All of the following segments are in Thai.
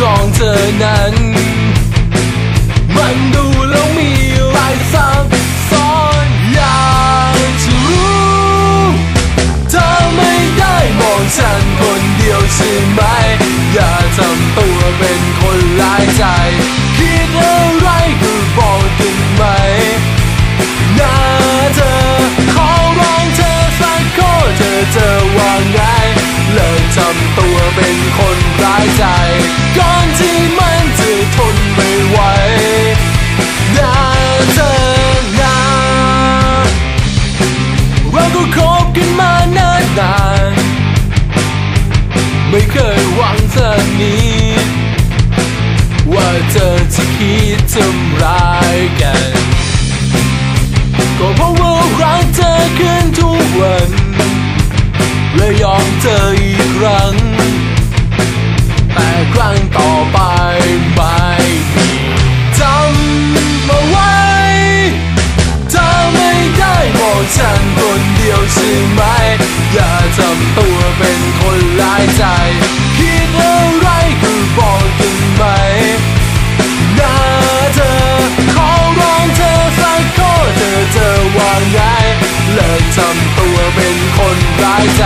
ของเธอนั้น มันดูแล้วมีอะไรซับซ้อนอยากจะรู้เธอไม่ได้มองฉันคนเดียวใช่ไหม อย่าทำตัวเป็นคนร้ายใจ คิดอะไรก็บอกกันไหมนะเธอขอร้องเธอสักข้อเธอเธอว่าไงเลิกทำตัวเป็นคน ไม่เคยหวังสักนิดว่าเธอจะคิดทำร้ายกัน ก็เพราะว่ารักเธอขึ้นทุกวัน และยอมเธออีกครั้ง แต่ครั้งต่อไปไม่มีจำเอาไว้เธอไม่ได้มองฉันคนเดียวใช่ไหม อย่าท ตัวเป็นคนร้ายใจ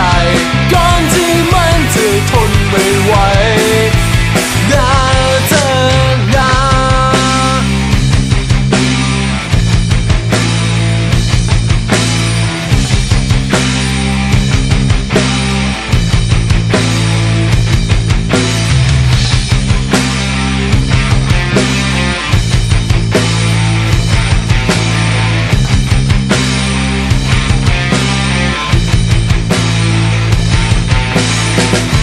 Thank